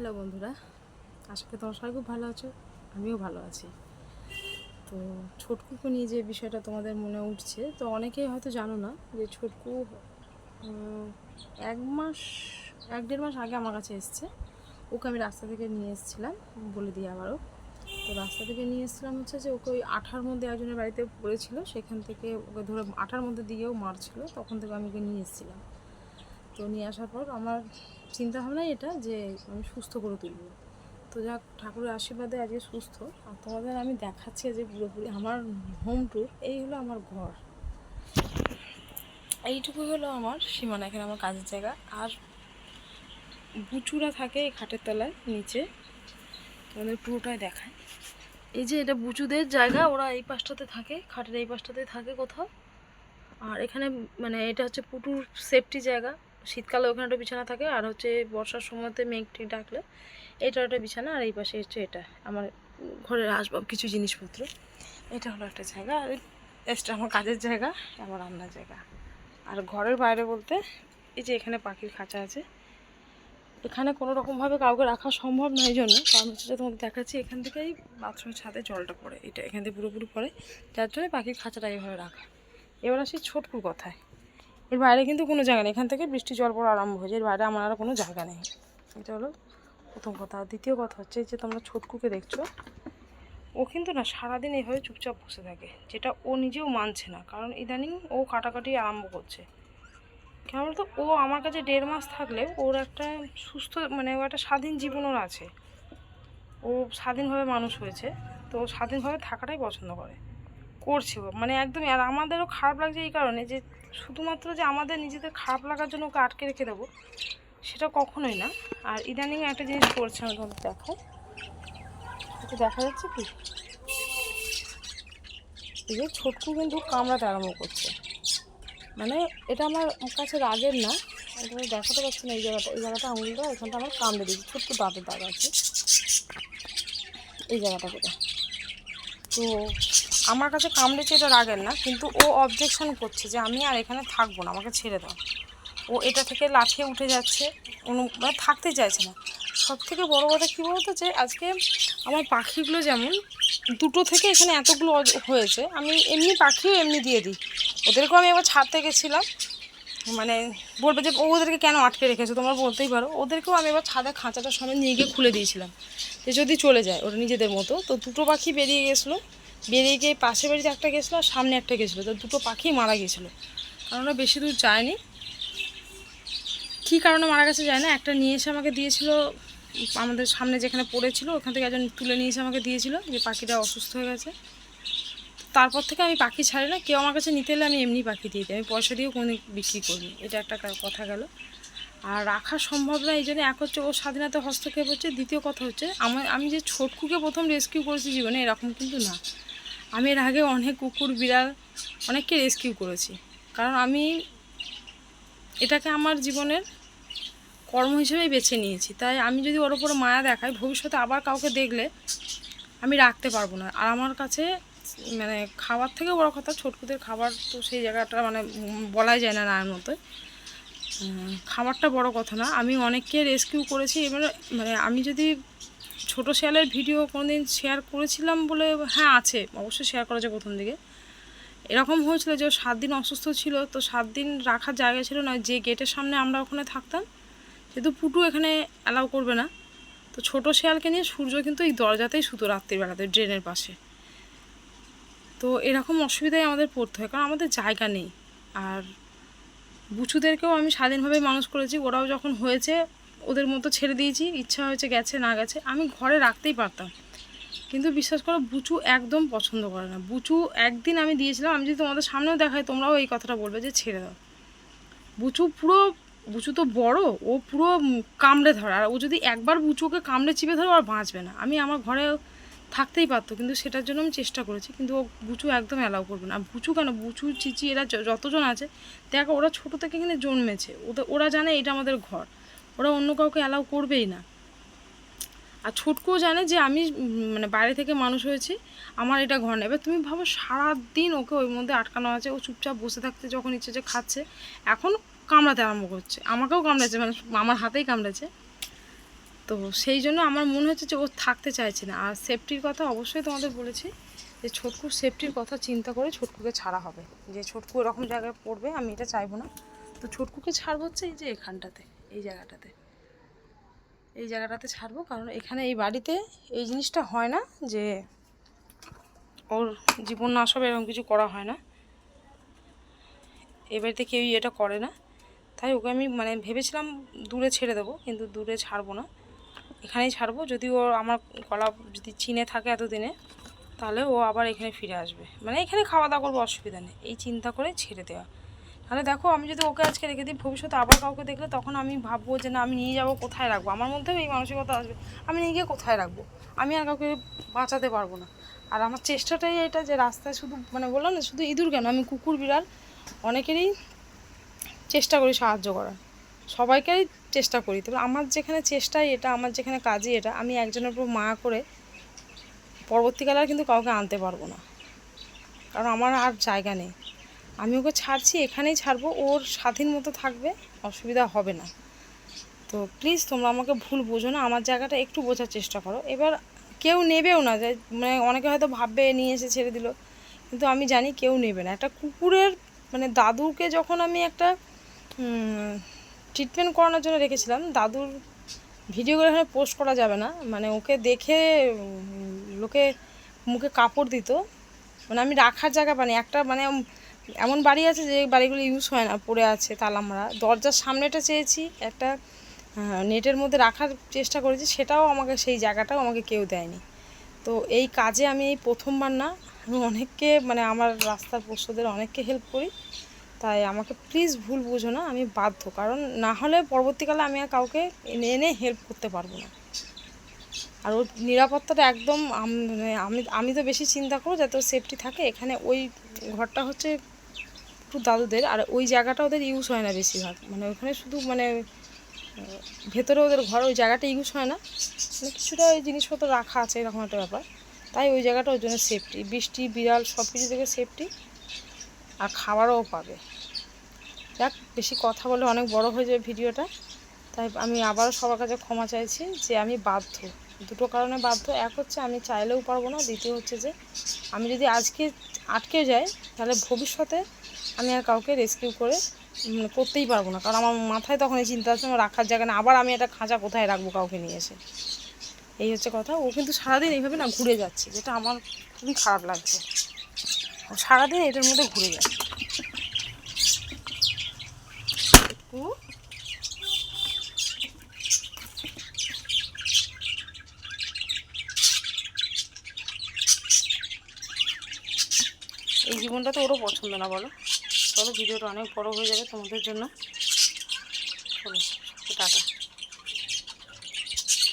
Hello বন্ধুরা, আশা করি তোমার সবাই খুব ভালো আছো, আমিও ভালো আছি। তো ছোটকুকে নিয়ে যে বিষয়টা তোমাদের মনে উঠছে, তো অনেকেই হয়তো জানো না যে ছোটকু এক মাস, এক দেড় মাস আগে আমার কাছে এসছে। ওকে আমি রাস্তা থেকে নিয়ে এসেছিলাম, বলে দিই আবারও। তো রাস্তা থেকে নিয়ে এসেছিলাম হচ্ছে যে ওকে ওই আঠার মধ্যে একজনের বাড়িতে পড়েছিল, সেখান থেকে ওকে ধরে আঠার মধ্যে দিয়েও মারছিল, তখন থেকে আমি ওকে নিয়ে এসেছিলাম। তো নিয়ে আসার পর আমার চিন্তা ভাবনা এটা যে আমি সুস্থ করে তুলব। তো যাক, ঠাকুরের আশীর্বাদে আজকে সুস্থ। আর তোমাদের আমি দেখাচ্ছি যে পুরোপুরি আমার হোম ট্যুর এই হলো আমার ঘর। এইটুকু হলো আমার সীমানা, এখানে আমার কাজের জায়গা। আর বুচুরা থাকে এই খাটের তলায়, নিচে। তোমাদের পুরোটাই দেখায়। এই যে এটা বুচুদের জায়গা, ওরা এই পাশটাতে থাকে, খাটের এই পাশটাতে থাকে কোথাও। আর এখানে মানে এটা হচ্ছে পুটুর সেফটি জায়গা। শীতকালে ওখানে একটা বিছানা থাকে, আর হচ্ছে বর্ষার সময়তে মেঘটি ডাকলে এটা একটা বিছানা, আর এই পাশে হচ্ছে এটা, আমার ঘরের আসবাব, কিছু জিনিসপত্র। এটা হলো একটা জায়গা, আর এক্সট্রা আমার কাজের জায়গা, আমার রান্নার জায়গা। আর ঘরের বাইরে বলতে, এই যে এখানে পাখির খাঁচা আছে, এখানে কোনো রকমভাবে কাউকে রাখা সম্ভব নয় জন্য, কারণ হচ্ছে তোমাদের দেখাচ্ছি, এখান থেকেই বাথরুমের ছাদে জলটা পড়ে, এটা এখান থেকে পুরোপুরি পড়ে, যার জন্য পাখির খাঁচাটা এইভাবে রাখা। এবার আসি ছোটকুর কথায়। এর বাইরে কিন্তু কোনো জায়গা নেই। এখান থেকে বৃষ্টি, জল পড়া আরম্ভ হয়েছে এর বাইরে আমার আর কোনো জায়গা নেই। এটা হলো প্রথম কথা। দ্বিতীয় কথা হচ্ছে যে তোমরা ছোটকুকে দেখছ, ও কিন্তু না সারাদিন এইভাবে চুপচাপ বসে থাকে, যেটা ও নিজেও মানছে না। কারণ ইদানিং ও কাটাকাটি আরম্ভ করছে। কেন বলতো? ও আমার কাছে দেড় মাস থাকলে ওর একটা সুস্থ মানে ও একটা স্বাধীন জীবন ওর আছে। ও স্বাধীনভাবে মানুষ হয়েছে। তো স্বাধীনভাবে থাকাটাই পছন্দ করে। করছে মানে একদমই, আর আমাদেরও খারাপ লাগছে এই কারণে যে, শুধুমাত্র যে আমাদের নিজেদের খারাপ লাগার জন্য ওকে আটকে রেখে দেবো, সেটা কখনোই না। আর ইদানিং একটা জিনিস করছে আমি দেখাই এটা দেখা যাচ্ছে কি? এই যে ছোটকু কিন্তু কামড়াতে আরম্ভ করছে। মানে এটা আমার কাছে রাগের না এটা দেখাতে পারছি না এই জায়গাটা এই জায়গাটা আঙুলটা, এখানটা আমার কামড়ে দিয়েছি। ছোট্ট দাঁতের দাগ আছে। এই জায়গাটা করে। তো আমার কাছে কামড়েছে এটা রাগের না, কিন্তু ও অবজেকশন করছে যে আমি আর এখানে থাকব না, আমাকে ছেড়ে দাও। ও এটা থেকে লাফিয়ে উঠে যাচ্ছে, অনু মানে থাকতে চাইছে না। সব থেকে বড়ো কথা কী বলতো যে, আজকে আমার পাখিগুলো যেমন দুটো থেকে এখানে এতগুলো হয়েছে, আমি এমনি পাখিও এমনি দিয়ে দিই। ওদেরকেও আমি একবার ছাড়তে গেছিলাম মানে বলবে যে ওদেরকে কেন আটকে রেখেছো? তোমরা বলতেই পারো। ওদেরকেও আমি এবার ছাদে খাঁচাটা সমেত নিয়ে গিয়ে খুলে দিয়েছিলাম, যে যদি চলে যায়, ওরা নিজেদের মতো। তো দুটো পাখি বেরিয়ে গেছিল বেরিয়ে গিয়ে পাশের বাড়িতে একটা গেছিল আর সামনে একটা গেছিল। তো দুটো পাখি মারা গেছিল কারণ ওরা বেশি দূর যায়নি। কী কারণে মারা গেছে যায় না। একটা নিয়ে এসে আমাকে দিয়েছিল, আমাদের সামনে যেখানে পড়েছিল, ওখান থেকে একজন তুলে নিয়ে এসে আমাকে দিয়েছিল যে পাখিটা অসুস্থ হয়ে গেছে। তারপর থেকে আমি পাখি ছাড়ি না। কেউ আমার কাছে নিতে এলে আমি এমনি পাখি দিয়ে দিই। আমি পয়সা দিয়েও কোনো বিক্রি করি এটা একটা কথা গেল। আর রাখা সম্ভব না। এই জন্য এক হচ্ছে ও স্বাধীনতা হস্তক্ষেপ হচ্ছে। দ্বিতীয় কথা হচ্ছে আমার আমি যে ছোটকুকে প্রথম রেস্কিউ করেছি জীবনে, এরকম কিন্তু না। আমি এর আগে অনেক কুকুর, বিড়াল অনেককে রেস্কিউ করেছি। কারণ আমি এটাকে আমার জীবনের কর্ম হিসেবেই বেছে নিয়েছি। তাই আমি যদি ওর উপরে মায়া দেখাই, ভবিষ্যতে আবার কাউকে দেখলে আমি রাখতে পারব না। আর আমার কাছে মানে খাবার থেকে বড় কথা, ছোটকুদের খাবার তো সেই জায়গাটা মানে বলাই যায় না নায়ের মতো। খাবারটা বড় কথা না। আমি অনেককে রেস্কিউ করেছি। এবার মানে আমি যদি ছোট শেয়ালের ভিডিও কোনোদিন শেয়ার করেছিলাম বলে হ্যাঁ আছে, অবশ্যই শেয়ার করা যায় প্রথম দিকে। এরকম হয়েছিল যে সাত দিন অসুস্থ ছিল, তো সাত দিন রাখার জায়গা ছিল না যে গেটের সামনে আমরা ওখানে থাকতাম সেহেতু পুটু এখানে অ্যালাউ করবে না, তো ছোটো শেয়ালকে নিয়ে সূর্য কিন্তু এই দরজাতেই শুতো রাত্রিবেলাতে ড্রেনের পাশে। তো এরকম অসুবিধায় আমাদের পড়তে হয়, কারণ আমাদের জায়গা নেই। আর বুচুদেরকেও আমি স্বাধীনভাবে মানুষ করেছি, ওরাও যখন হয়েছে ওদের মতো ছেড়ে দিয়েছি, ইচ্ছা হয়েছে গেছে, না গেছে, আমি ঘরে রাখতেই পারতাম। কিন্তু বিশ্বাস করো, বুচু একদম পছন্দ করে না। বুচু একদিন আমি দিয়েছিলাম, আমি যদি তোমাদের সামনেও দেখাই, তোমরাও এই কথাটা বলবে যে ছেড়ে দাও। বুচু পুরো, বুচু তো বড়, ও পুরো কামড়ে ধরে। আর ও যদি একবার বুচুকে কামড়ে চিপে ধরে আর বাঁচবে না। আমি আমার ঘরে থাকতেই পারতো, কিন্তু সেটার জন্য আমি চেষ্টা করেছি, কিন্তু ও, বুচু একদম অ্যালাউ করবে না। বুচু কেন? বুচু, চিচি, এরা যতজন আছে, দেখো, ওরা ছোটো থেকে এখানে জন্মেছে। ওদের, ওরা জানে এটা আমাদের ঘর। ওরা অন্য কাউকে অ্যালাউ করবেই না। আর ছোটকুও জানে যে আমি মানে বাইরে থেকে মানুষ হয়েছি, আমার এটা ঘর না এবার তুমি ভাবো সারাদিন ওকে ওই মধ্যে আটকানো আছে, ও চুপচাপ বসে থাকতে যখন ইচ্ছে যে খাচ্ছে, এখন কামড়াতে আরম্ভ করছে। আমাকেও কামড়েছে মানে আমার হাতেই কামড়েছে। তো সেই জন্য আমার মনে হচ্ছে যে ও থাকতে চাইছে না। আর সেফটির কথা অবশ্যই তোমাদের বলেছি যে ছোটকুর সেফটির কথা চিন্তা করে ছোটকুকে ছাড়া হবে। যে ছোটকু এরকম জায়গায় পড়বে, আমি এটা চাইব না। তো ছোটকুকে ছাড়বো হচ্ছে এই যে এখানটাতে। এই জায়গাটাতে। এই জায়গাটাতে ছাড়বো কারণ এখানে এই বাড়িতে এই জিনিসটা হয় না যে ওর জীবন নাশ হবে এরকম কিছু করা হয় না। এ বাড়িতে কেউই এটা করে না। তাই ওকে আমি মানে ভেবেছিলাম দূরে ছেড়ে দেবো, কিন্তু দূরে ছাড়বো না। এখানেই ছাড়বো। যদি ও আমার কলা যদি চিনে থাকে এতদিনে, তাহলে ও আবার এখানে ফিরে আসবে। মানে এখানে খাওয়া দাওয়া করব, অসুবিধা নেই। এই চিন্তা করে ছেড়ে দেওয়া। তাহলে দেখো, আমি যদি ওকে আজকে রেখে দিই, ভবিষ্যতে আবার কাউকে দেখলে তখন আমি ভাববো যে না, আমি নিয়ে যাব, কোথায় রাখব? আমার মধ্যেও এই মানসিকতা আসবে। আমি নিয়ে গিয়ে কোথায় রাখব? আমি আর কাউকে বাঁচাতে পারব না। আর আমার চেষ্টাটাই এটা যে রাস্তায় শুধু মানে বললাম না, শুধু ইঁদুর কেন, আমি কুকুর, বিড়াল অনেকেরই চেষ্টা করি সাহায্য করার। সবাইকেই চেষ্টা করি। তবে আমার যেখানে চেষ্টাই এটা, আমার যেখানে কাজই এটা, আমি একজনের উপর মা করে পরবর্তীকালে আর কিন্তু কাউকে আনতে পারব না। কারণ আমার আর জায়গা নেই। আমি ওকে ছাড়ছি, এখানেই ছাড়বো, ওর স্বাধীন মতো থাকবে, অসুবিধা হবে না। তো প্লিজ তোমরা আমাকে ভুল বোঝো না, আমার জায়গাটা একটু বোঝার চেষ্টা করো। এবার কেউ নেবেও না, যে মানে অনেকে হয়তো ভাববে নিয়ে এসে ছেড়ে দিল, কিন্তু আমি জানি কেউ নেবে না। একটা কুকুরের মানে দাদুকে যখন আমি একটা ট্রিটমেন্ট করানোর জন্য রেখেছিলাম, দাদুর ভিডিওগুলো এখানে পোস্ট করা যাবে না। মানে ওকে দেখে লোকে মুখে কাপড় দিত। মানে আমি রাখার জায়গা পানি একটা মানে এমন বাড়ি আছে যে বাড়িগুলো ইউজ হয় না, পড়ে আছে তালা মারা। দরজার সামনেটা চেয়েছি, একটা নেটের মধ্যে রাখার চেষ্টা করেছি, সেটাও আমাকে সেই জায়গাটাও আমাকে কেউ দেয়নি। তো এই কাজে আমি এই প্রথমবার না, আমি অনেককে মানে আমার রাস্তার পোষ্যদের অনেককে হেল্প করি। তাই আমাকে প্লিজ ভুল বুঝো না, আমি বাধ্য। কারণ না হলে পরবর্তীকালে আমি আর কাউকে এনে এনে হেল্প করতে পারব না। আর ওর নিরাপত্তাটা একদম মানে আমি আমি তো বেশি চিন্তা করব যাতে সেফটি থাকে। এখানে ওই ঘরটা হচ্ছে একটু দাদুদের, আর ওই জায়গাটা ওদের ইউজ হয় না বেশিরভাগ। মানে ওখানে শুধু মানে ভেতরে ওদের ঘর, ওই জায়গাটা ইউজ হয় না। মানে কিছুটা ওই জিনিসপত্র রাখা আছে, এরকম একটা ব্যাপার। তাই ওই জায়গাটা ওর জন্য সেফটি বৃষ্টি, বিড়াল সব কিছু থেকে সেফটি আর খাবারও পাবে। যাক, বেশি কথা বলে অনেক বড় হয়ে যাবে ভিডিওটা। তাই আমি আবারও সবার কাছে ক্ষমা চাইছি যে আমি বাধ্য। দুটো কারণে বাধ্য। এক হচ্ছে আমি চাইলেও পারব না। দ্বিতীয় হচ্ছে যে, আমি যদি আজকে আটকে যাই, তাহলে ভবিষ্যতে আমি আর কাউকে রেস্কিউ করে করতেই পারব না। কারণ আমার মাথায় তখন এই চিন্তা আছে, আমার রাখার জায়গা না আবার আমি একটা খাঁচা কোথায় রাখব কাউকে নিয়ে এসে? এই হচ্ছে কথা। ও কিন্তু সারাদিন এইভাবে না ঘুরে যাচ্ছে, যেটা আমার খুবই খারাপ লাগছে। ও সারাদিন এটার মধ্যে ঘুরে যাচ্ছে। এই জীবনটা তো ওরও পছন্দ না, বলো। চলো ভিডিওটা অনেক বড় হয়ে যাবে তোমাদের জন্য। চলো টাটা।